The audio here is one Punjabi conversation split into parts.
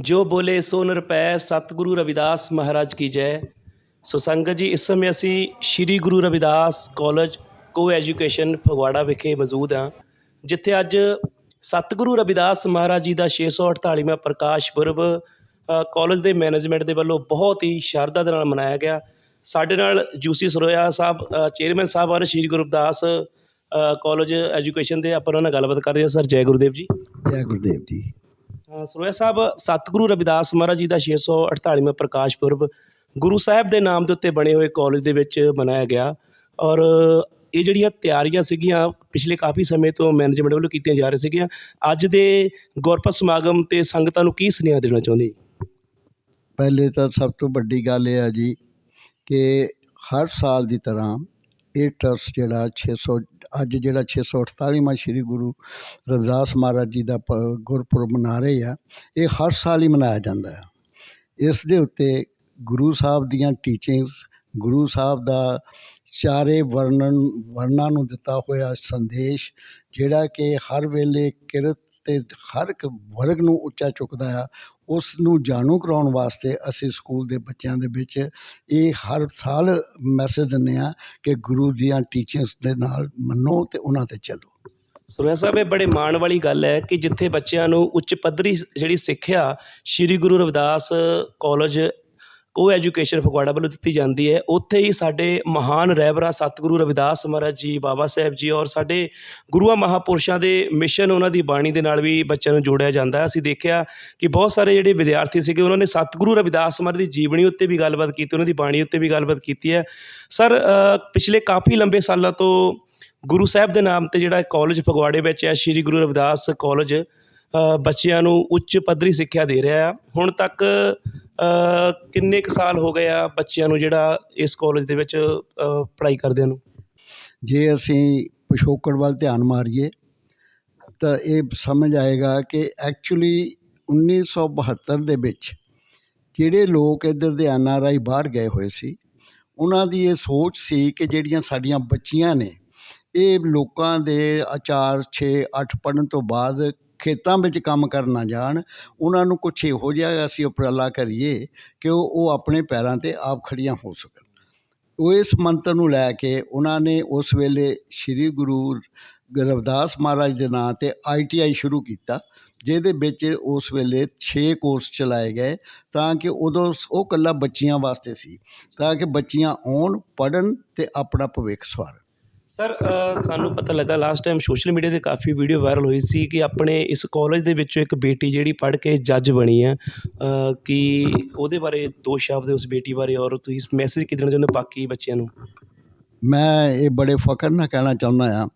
ਜੋ ਬੋਲੇ ਸੋ ਨਿਰਪੈ ਸਤਿਗੁਰੂ ਰਵਿਦਾਸ ਮਹਾਰਾਜ ਕੀ ਜੈ। ਸੋ ਸੰਗਤ ਜੀ ਇਸ ਸਮੇਂ ਅਸੀਂ Shri Guru Ravidas college co education Phagwara ਵਿਖੇ ਮੌਜੂਦ ਹਾਂ ਜਿੱਥੇ ਅੱਜ ਸਤਿਗੁਰੂ ਰਵਿਦਾਸ ਮਹਾਰਾਜ ਜੀ ਦਾ 648ਵਾਂ ਪ੍ਰਕਾਸ਼ ਪੁਰਬ ਅ, ਕਾਲਜ ਦੇ ਮੈਨੇਜਮੈਂਟ ਦੇ ਵੱਲੋਂ ਬਹੁਤ ਹੀ ਸ਼ਰਧਾ ਦੇ ਨਾਲ ਮਨਾਇਆ ਗਿਆ। ਸਾਡੇ ਨਾਲ ਜੂਸੀ ਸਰੋਇਆ ਸਾਹਿਬ ਚੇਅਰਮੈਨ ਸਾਹਿਬ ਹਨ ਸ੍ਰੀ ਗੁਰੂ ਰਵਿਦਾਸ ਅ, ਕਾਲਜ ਐਜੂਕੇਸ਼ਨ ਦੇ ਆਪਾਂ ਉਹਨਾਂ ਨਾਲ ਗੱਲਬਾਤ ਕਰ ਰਹੇ ਹਾਂ। ਸਰ ਜੈ ਗੁਰਦੇਵ ਜੀ। ਜੈ ਗੁਰਦੇਵ ਜੀ। ਸਰੋਇਆ ਸਾਹਿਬ, ਸਤਿਗੁਰੂ ਰਵਿਦਾਸ ਮਹਾਰਾਜ ਜੀ ਦਾ 648ਵਾਂ ਪ੍ਰਕਾਸ਼ ਪੁਰਬ ਗੁਰੂ ਸਾਹਿਬ ਦੇ ਨਾਮ ਦੇ ਉੱਤੇ ਬਣੇ ਹੋਏ ਕਾਲਜ ਦੇ ਵਿੱਚ ਮਨਾਇਆ ਗਿਆ ਔਰ ਇਹ ਜਿਹੜੀਆਂ ਤਿਆਰੀਆਂ ਸੀਗੀਆਂ ਪਿਛਲੇ ਕਾਫੀ ਸਮੇਂ ਤੋਂ ਮੈਨੇਜਮੈਂਟ ਵੱਲੋਂ ਕੀਤੀਆਂ ਜਾ ਰਹੀਆਂ ਸੀਗੀਆਂ, ਅੱਜ ਦੇ ਗੁਰਪੁਰਬ ਸਮਾਗਮ ਤੇ ਸੰਗਤਾਂ ਨੂੰ ਕੀ ਸੁਨੇਹਾ ਦੇਣਾ ਚਾਹੁੰਦੇ? ਪਹਿਲੇ ਤਾਂ ਸਭ ਤੋਂ ਵੱਡੀ ਗੱਲ ਇਹ ਆ ਜੀ ਕਿ ਹਰ ਸਾਲ ਦੀ ਤਰ੍ਹਾਂ ਇਹ ਟਰੱਸਟ ਜਿਹੜਾ ਛੇ ਸੌ, ਅੱਜ ਜਿਹੜਾ 648ਵਾਂ ਸ੍ਰੀ ਗੁਰੂ ਰਵਿਦਾਸ ਮਹਾਰਾਜ ਜੀ ਦਾ ਪ- ਗੁਰਪੁਰਬ ਮਨਾ ਰਹੇ ਆ, ਇਹ ਹਰ ਸਾਲ ਹੀ ਮਨਾਇਆ ਜਾਂਦਾ ਆ। ਇਸ ਦੇ ਉੱਤੇ ਗੁਰੂ ਸਾਹਿਬ ਦੀਆਂ ਟੀਚਿੰਗਸ ਗੁਰੂ ਸਾਹਿਬ ਦਾ ਚਾਰੇ ਵਰਣਨ ਵਰਨਾਂ ਨੂੰ ਦਿੱਤਾ ਹੋਇਆ ਸੰਦੇਸ਼, ਜਿਹੜਾ ਕਿ ਹਰ ਵੇਲੇ ਕਿਰਤ ਤੇ ਹਰ ਇੱਕ ਵਰਗ ਨੂੰ ਉੱਚਾ ਚੁੱਕਦਾ ਆ ਉਸ ਨੂੰ ਜਾਣੂ ਕਰਵਾਉਣ ਵਾਸਤੇ ਅਸੀਂ ਸਕੂਲ ਦੇ ਬੱਚਿਆਂ ਦੇ ਵਿੱਚ ਇਹ ਹਰ ਸਾਲ ਮੈਸੇਜ ਦਿੰਦੇ ਹਾਂ ਕਿ ਗੁਰੂ ਦੀਆਂ ਟੀਚਿੰਗਸ ਦੇ ਨਾਲ ਮੰਨੋ ਅਤੇ ਉਹਨਾਂ ਤੇ ਚੱਲੋ। ਸੁਰਿਆ ਸਾਹਿਬ, ਇਹ ਬੜੇ ਮਾਣ ਵਾਲੀ ਗੱਲ ਹੈ ਕਿ ਜਿੱਥੇ ਬੱਚਿਆਂ ਨੂੰ ਉੱਚ ਪੱਧਰੀ ਜਿਹੜੀ ਸਿੱਖਿਆ Shri Guru Ravidas college co education Phagwara ਵੱਲੋਂ ਦਿੱਤੀ ਜਾਂਦੀ ਹੈ। ਉੱਥੇ ਹੀ ਸਾਡੇ ਮਹਾਨ ਰਹਿਬਰਾਂ ਸਤਿਗੁਰੂ ਰਵਿਦਾਸ ਮਹਾਰਾਜ ਜੀ, ਬਾਬਾ ਸਾਹਿਬ ਜੀ ਔਰ ਸਾਡੇ ਗੁਰੂਆਂ ਮਹਾਪੁਰਸ਼ਾਂ ਦੇ ਮਿਸ਼ਨ ਉਹਨਾਂ ਦੀ ਬਾਣੀ ਦੇ ਨਾਲ ਵੀ ਬੱਚਿਆਂ ਨੂੰ ਜੋੜਿਆ ਜਾਂਦਾ ਅਸੀਂ ਦੇਖਿਆ ਕਿ ਬਹੁਤ ਸਾਰੇ ਜਿਹੜੇ ਵਿਦਿਆਰਥੀ ਸੀਗੇ, ਉਹਨਾਂ ਨੇ ਸਤਿਗੁਰੂ ਰਵਿਦਾਸ ਮਹਾਰਾਜ ਦੀ ਜੀਵਨੀ ਉੱਤੇ ਵੀ ਗੱਲਬਾਤ ਕੀਤੀ, ਉਹਨਾਂ ਦੀ ਬਾਣੀ ਉੱਤੇ ਵੀ ਗੱਲਬਾਤ ਕੀਤੀ ਹੈ। ਸਰ ਪਿਛਲੇ ਕਾਫੀ ਲੰਬੇ ਸਾਲਾਂ ਤੋਂ ਗੁਰੂ ਸਾਹਿਬ ਦੇ ਨਾਮ ਤੇ ਜਿਹੜਾ ਕਾਲਜ ਫਗਵਾੜੇ ਵਿੱਚ ਹੈ, ਸ੍ਰੀ ਗੁਰੂ ਰਵਿਦਾਸ ਕਾਲਜ ਬੱਚਿਆਂ ਨੂੰ ਉੱਚ ਪੱਧਰੀ ਸਿੱਖਿਆ ਦੇ ਰਿਹਾ ਆ। ਹੁਣ ਤੱਕ ਕਿੰਨੇ ਕੁ ਸਾਲ ਹੋ ਗਏ ਆ ਬੱਚਿਆਂ ਨੂੰ ਜਿਹੜਾ ਇਸ ਕੋਲਜ ਦੇ ਵਿੱਚ ਪੜ੍ਹਾਈ ਕਰਦਿਆਂ ਨੂੰ? ਜੇ ਅਸੀਂ ਪਿਛੋਕੜ ਵੱਲ ਧਿਆਨ ਮਾਰੀਏ, ਤਾਂ ਇਹ ਸਮਝ ਆਏਗਾ ਕਿ ਐਕਚੁਅਲੀ 1972 ਦੇ ਵਿੱਚ ਜਿਹੜੇ ਲੋਕ ਇੱਧਰ ਦੇ ਐਨ ਆਰ ਆਈ ਬਾਹਰ ਗਏ ਹੋਏ ਸੀ, ਉਹਨਾਂ ਦੀ ਇਹ ਸੋਚ ਸੀ ਕਿ ਜਿਹੜੀਆਂ ਸਾਡੀਆਂ ਬੱਚੀਆਂ ਨੇ, ਇਹ ਲੋਕਾਂ ਦੇ ਆਚਾਰ 6 8 ਪੜ੍ਹਨ ਤੋਂ ਬਾਅਦ ਖੇਤਾਂ ਵਿੱਚ ਕੰਮ ਕਰਨ ਨਾ ਜਾਣ, ਉਹਨਾਂ ਨੂੰ ਕੁਛ ਇਹੋ ਜਿਹਾ ਅਸੀਂ ਉਪਰਾਲਾ ਕਰੀਏ ਕਿ ਉਹ ਉਹ ਆਪਣੇ ਪੈਰਾਂ ਤੇ ਆਪ ਖੜ੍ਹੀਆਂ ਹੋ ਸਕਣ। ਉਹ ਇਸ ਮੰਤਰ ਨੂੰ ਲੈ ਕੇ ਉਹਨਾਂ ਨੇ ਉਸ ਵੇਲੇ ਸ੍ਰੀ ਗੁਰੂ ਰਵਿਦਾਸ ਮਹਾਰਾਜ ਦੇ ਨਾਂ ਤੇ ਆਈ ਟੀ ਆਈ ਸ਼ੁਰੂ ਕੀਤਾ, ਜਿਹਦੇ ਵਿੱਚ ਉਸ ਵੇਲੇ 6 ਕੋਰਸ ਚਲਾਏ ਗਏ ਤਾਂ ਕਿ ਉਦੋਂ ਉਹ ਕੱਲਾ ਬੱਚੀਆਂ ਵਾਸਤੇ ਸੀ, ਤਾਂ ਕਿ ਬੱਚੀਆਂ ਆਉਣ ਪੜਨ ਤੇ ਆਪਣਾ ਭਵਿੱਖ ਸਵਾਰਨ। ਸਰ ਸਾਨੂੰ ਪਤਾ ਲੱਗਾ ਲਾਸਟ ਟਾਈਮ ਸੋਸ਼ਲ ਮੀਡੀਆ ਤੇ ਕਾਫੀ ਵੀਡੀਓ ਵਾਇਰਲ ਹੋਈ ਸੀ ਕਿ ਆਪਣੇ ਇਸ ਕੋਲਜ ਦੇ ਵਿੱਚੋਂ ਇੱਕ ਬੇਟੀ ਜਿਹੜੀ ਪੜ੍ਹ ਕੇ ਜੱਜ ਬਣੀ ਹੈ ਕਿ ਉਹਦੇ ਬਾਰੇ ਦੋ ਸ਼ਬਦ ਉਸ ਬੇਟੀ ਬਾਰੇ ਔਰ ਤੁਸੀਂ ਮੈਸੇਜ ਕੀ ਦੇਣਾ ਚਾਹੁੰਦੇ ਹੋ ਬਾਕੀ ਬੱਚਿਆਂ ਨੂੰ? ਮੈਂ ਇਹ ਬੜੇ ਫਖਰ ਨਾਲ ਕਹਿਣਾ ਚਾਹੁੰਦਾ ਆ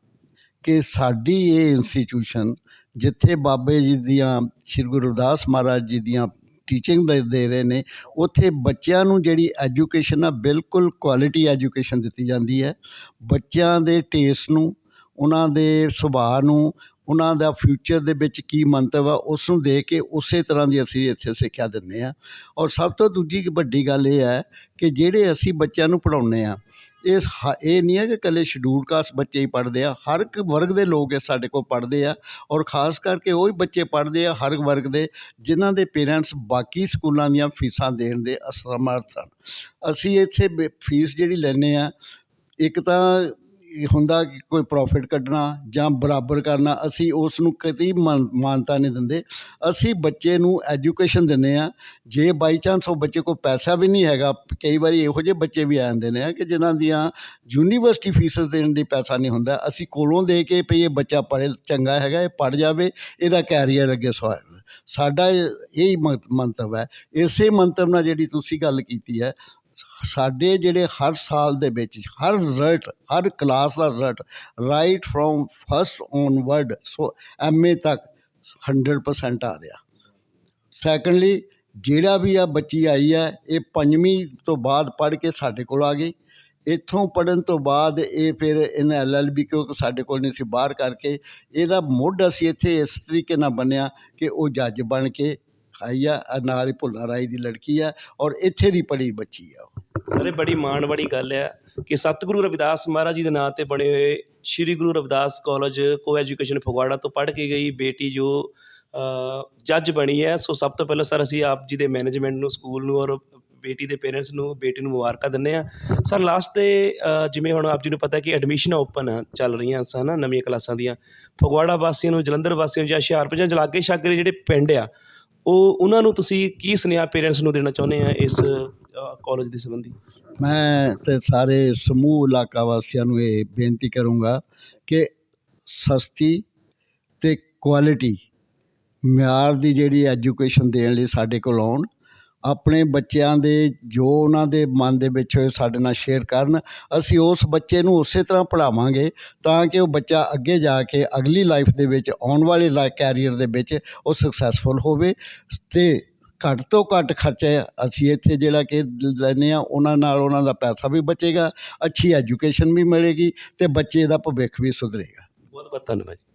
ਕਿ ਸਾਡੀ ਇਹ ਇੰਸਟੀਚਿਊਸ਼ਨ ਜਿੱਥੇ ਬਾਬੇ ਜੀ ਦੀਆਂ, ਸ਼੍ਰੀ ਗੁਰੂ ਰਵਿਦਾਸ ਮਹਾਰਾਜ ਜੀ ਦੀਆਂ ਟੀਚਿੰਗ ਦੇ ਦੇ ਰਹੇ ਨੇ, ਉੱਥੇ ਬੱਚਿਆਂ ਨੂੰ ਜਿਹੜੀ ਐਜੂਕੇਸ਼ਨ ਆ, ਬਿਲਕੁਲ ਕੁਆਲਿਟੀ ਐਜੂਕੇਸ਼ਨ ਦਿੱਤੀ ਜਾਂਦੀ ਹੈ। ਬੱਚਿਆਂ ਦੇ ਟੇਸਟ ਨੂੰ, ਉਹਨਾਂ ਦੇ ਸੁਭਾਅ ਨੂੰ ਉਹਨਾਂ ਦਾ ਫਿਊਚਰ ਦੇ ਵਿੱਚ ਕੀ ਮੰਤਵ ਆ ਉਸ ਨੂੰ ਦੇ ਕੇ ਉਸੇ ਤਰ੍ਹਾਂ ਦੀ ਅਸੀਂ ਇੱਥੇ ਸਿੱਖਿਆ ਦਿੰਦੇ ਹਾਂ। ਔਰ ਸਭ ਤੋਂ ਦੂਜੀ ਵੱਡੀ ਗੱਲ ਇਹ ਹੈ ਕਿ ਜਿਹੜੇ ਅਸੀਂ ਬੱਚਿਆਂ ਨੂੰ ਪੜ੍ਹਾਉਂਦੇ ਹਾਂ, ਇਹ ਹ- ਇਹ ਨਹੀਂ ਹੈ ਕਿ ਇਕੱਲੇ ਸ਼ਡਿਊਲ ਕਾਸਟ ਬੱਚੇ ਹੀ ਪੜ੍ਹਦੇ ਆ, ਹਰ ਇੱਕ ਵਰਗ ਦੇ ਲੋਕ ਇਹ ਸਾਡੇ ਕੋਲ ਪੜ੍ਹਦੇ ਆ। ਔਰ ਖਾਸ ਕਰਕੇ ਉਹ ਹੀ ਬੱਚੇ ਪੜ੍ਹਦੇ ਆ ਹਰ ਵਰਗ ਦੇ, ਜਿਨ੍ਹਾਂ ਦੇ ਪੇਰੈਂਟਸ ਬਾਕੀ ਸਕੂਲਾਂ ਦੀਆਂ ਫੀਸਾਂ ਦੇਣ ਦੇ ਅਸਮਰਥ ਹਨ। ਅਸੀਂ ਇੱਥੇ ਬੇ- ਫੀਸ ਜਿਹੜੀ ਲੈਂਦੇ ਆ ਇੱਕ ਤਾਂ ਹੁੰਦਾ ਕਿ ਕੋਈ ਪ੍ਰੋਫਿਟ ਕੱਢਣਾ ਜਾਂ ਬਰਾਬਰ ਕਰਨਾ, ਅਸੀਂ ਉਸ ਨੂੰ ਕਦੀ ਮਾਨ- ਮਾਨਤਾ ਨਹੀਂ ਦਿੰਦੇ। ਅਸੀਂ ਬੱਚੇ ਨੂੰ ਐਜੂਕੇਸ਼ਨ ਦਿੰਦੇ ਹਾਂ। ਜੇ ਬਾਈ ਚਾਂਸ ਉਹ ਬੱਚੇ ਕੋਲ ਪੈਸਾ ਵੀ ਨਹੀਂ ਹੈਗਾ, ਕਈ ਵਾਰੀ ਇਹੋ ਜਿਹੇ ਬੱਚੇ ਵੀ ਆ ਜਾਂਦੇ ਨੇ ਕਿ ਜਿਨ੍ਹਾਂ ਦੀਆਂ ਯੂਨੀਵਰਸਿਟੀ ਫੀਸਸ ਦੇਣ ਦੀ ਪੈਸਾ ਨਹੀਂ ਹੁੰਦਾ। ਅਸੀਂ ਕੋਲੋਂ ਦੇ ਕੇ ਭਈ ਇਹ ਬੱਚਾ ਪੜ੍ਹੇ, ਚੰਗਾ ਹੈਗਾ, ਇਹ ਪੜ੍ਹ ਜਾਵੇ, ਇਹਦਾ ਕੈਰੀਅਰ ਅੱਗੇ ਸਵਾਰ ਸਾਡਾ ਇਹ ਹੀ ਮੰਤਵ ਹੈ। ਇਸੇ ਮੰਤਵ ਨਾਲ ਜਿਹੜੀ ਤੁਸੀਂ ਗੱਲ ਕੀਤੀ ਹੈ ਸਾਡੇ ਜਿਹੜੇ ਹਰ ਸਾਲ ਦੇ ਵਿੱਚ ਹਰ ਰਿਜ਼ਲਟ ਹਰ class the result right from first onward so MA ਤੱਕ 100% ਆ ਰਿਹਾ। ਸੈਕੰਡਲੀ ਜਿਹੜਾ ਵੀ ਆ ਬੱਚੀ ਆਈ ਹੈ ਇਹ ਪੰਜਵੀਂ ਤੋਂ ਬਾਅਦ ਪੜ੍ਹ ਕੇ ਸਾਡੇ ਕੋਲ ਆ ਗਈ। ਇੱਥੋਂ ਪੜਨ ਤੋਂ ਬਾਅਦ ਇਹ ਫਿਰ ਇਹਨੇ ਐਲਐਲਬੀ ਕਿਉਂਕਿ ਸਾਡੇ ਕੋਲ ਨਹੀਂ ਸੀ, ਬਾਹਰ ਕਰਕੇ। ਇਹਦਾ ਮੁੱਢ ਅਸੀਂ ਇੱਥੇ ਇਸ ਤਰੀਕੇ ਨਾਲ ਬਣਿਆ ਕਿ ਉਹ ਜੱਜ ਬਣ ਕੇ ਆਈ ਆ ਆਹ ਨਾਲ ਹੀ ਭੁੱਲਾ ਰਾਈ ਦੀ ਲੜਕੀ ਆ ਔਰ ਇੱਥੇ ਦੀ ਪੜੀ ਬੱਚੀ ਆ ਉਹ। ਸਰ ਇਹ ਬੜੀ ਮਾਣ ਵਾਲੀ ਗੱਲ ਹੈ ਕਿ ਸਤਿਗੁਰੂ ਰਵਿਦਾਸ ਮਹਾਰਾਜ ਜੀ ਦੇ ਨਾਂ ਤੇ ਬਣੇ ਹੋਏ Shri Guru Ravidas college co education Phagwara ਤੋਂ ਪੜ੍ਹ ਕੇ ਗਈ ਬੇਟੀ ਜੋ ਜੱਜ ਬਣੀ ਹੈ। ਸੋ ਸਭ ਤੋਂ ਪਹਿਲਾਂ ਸਰ ਅਸੀਂ ਆਪ ਜੀ ਦੇ ਮੈਨੇਜਮੈਂਟ ਨੂੰ ਸਕੂਲ ਨੂੰ ਔਰ ਬੇਟੀ ਦੇ ਪੇਰੈਂਟਸ ਨੂੰ ਬੇਟੀ ਨੂੰ ਮੁਬਾਰਕਾਂ ਦਿੰਦੇ ਆ ਸਰ ਲਾਸਟ ਤੇ ਅ, ਜਿਵੇਂ ਹੁਣ ਆਪ ਜੀ ਨੂੰ ਪਤਾ ਕਿ ਐਡਮਿਸ਼ਨਾਂ ਓਪਨ ਚੱਲ ਰਹੀਆਂ ਸਨ ਨਵੀਆਂ ਕਲਾਸਾਂ ਦੀਆਂ। ਫਗਵਾੜਾ ਵਾਸੀਆਂ ਨੂੰ ਜਲੰਧਰ ਵਾਸੀਆਂ ਨੂੰ ਜਾਂ ਹੁਸ਼ਿਆਰਪੁਰ ਜਾਂ ਲਾਗੇ ਛਾਗੇ ਦੇ ਜਿਹੜੇ ਪਿੰਡ ਆ ਉਹ, ਉਹਨਾਂ ਨੂੰ ਤੁਸੀਂ ਕੀ ਸੁਨੇਹਾ ਪੇਰੈਂਟਸ ਨੂੰ ਦੇਣਾ ਚਾਹੁੰਦੇ ਆ ਇਸ ਕੋਲਜ ਦੇ ਸੰਬੰਧੀ? ਮੈਂ ਤੇ ਸਾਰੇ ਸਮੂਹ ਇਲਾਕਾ ਵਾਸੀਆਂ ਨੂੰ ਇਹ ਬੇਨਤੀ ਕਰੂੰਗਾ ਕਿ ਸਸਤੀ ਤੇ ਕੁਆਲਿਟੀ ਮਿਆਰ ਦੀ ਜਿਹੜੀ ਐਜੂਕੇਸ਼ਨ ਦੇਣ ਲਈ ਸਾਡੇ ਕੋਲ ਆਉਣ। ਆਪਣੇ ਬੱਚਿਆਂ ਦੇ, ਜੋ ਉਹਨਾਂ ਦੇ ਮਨ ਦੇ ਵਿੱਚ ਹੋਏ ਸਾਡੇ ਨਾਲ ਸ਼ੇਅਰ ਕਰਨ, ਅਸੀਂ ਉਸ ਬੱਚੇ ਨੂੰ ਉਸੇ ਤਰ੍ਹਾਂ ਪੜ੍ਹਾਵਾਂਗੇ ਤਾਂ ਕਿ ਉਹ ਬੱਚਾ ਅੱਗੇ ਜਾ ਕੇ ਅਗਲੀ ਲਾਈਫ ਦੇ ਵਿੱਚ, ਆਉਣ ਵਾਲੇ ਲਾ ਕੈਰੀਅਰ ਦੇ ਵਿੱਚ ਉਹ ਸਕਸੈਸਫੁਲ ਹੋਵੇ ਅਤੇ ਘੱਟ ਤੋਂ ਘੱਟ ਖਰਚੇ ਅਸੀਂ ਇੱਥੇ ਜਿਹੜਾ ਕਿ ਲੈਂਦੇ ਹਾਂ, ਉਹਨਾਂ ਨਾਲ ਉਹਨਾਂ ਦਾ ਪੈਸਾ ਵੀ ਬਚੇਗਾ, ਅੱਛੀ ਐਜੂਕੇਸ਼ਨ ਵੀ ਮਿਲੇਗੀ ਅਤੇ ਬੱਚੇ ਦਾ ਭਵਿੱਖ ਵੀ ਸੁਧਰੇਗਾ। ਬਹੁਤ ਬਹੁਤ ਧੰਨਵਾਦ ਜੀ।